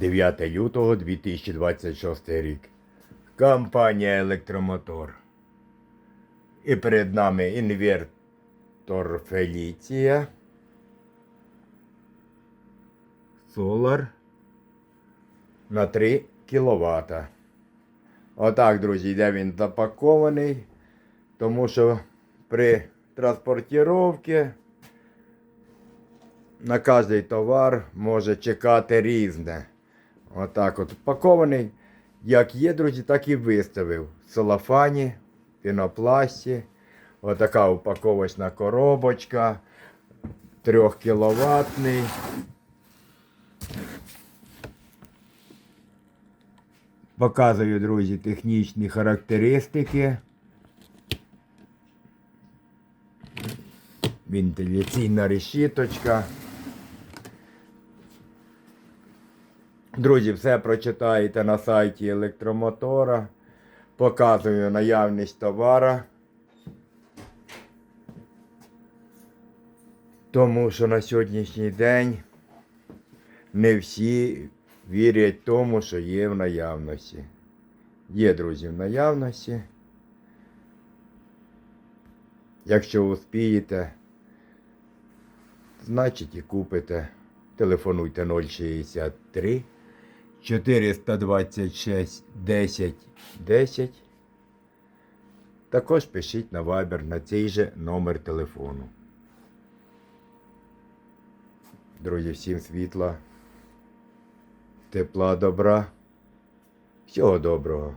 9 лютого 2026 рік. Компанія Електромотор. І перед нами інвертор Феліція. Солар на 3 кВт. Отак, друзі, йде він запакований, тому що при транспортировці на кожний товар може чекати різне. Отак от упакований. Як є, друзі, так і виставив. В целофані, пінопласті. Отака упаковочна коробочка. 3 кіловатний. Показую, друзі, технічні характеристики. Вентиляційна решіточка. Друзі, все прочитаєте на сайті електромотора. Показую наявність товара. Тому що на сьогоднішній день не всі вірять тому, що є в наявності. Є, друзі, в наявності. Якщо успієте, значить і купите. Телефонуйте 063 426 10 10. Також пишіть на Viber на цей же номер телефону. Друзі, всім світла, тепла, добра. Всього доброго.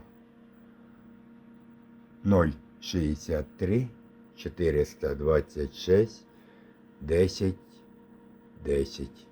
063 426 10 10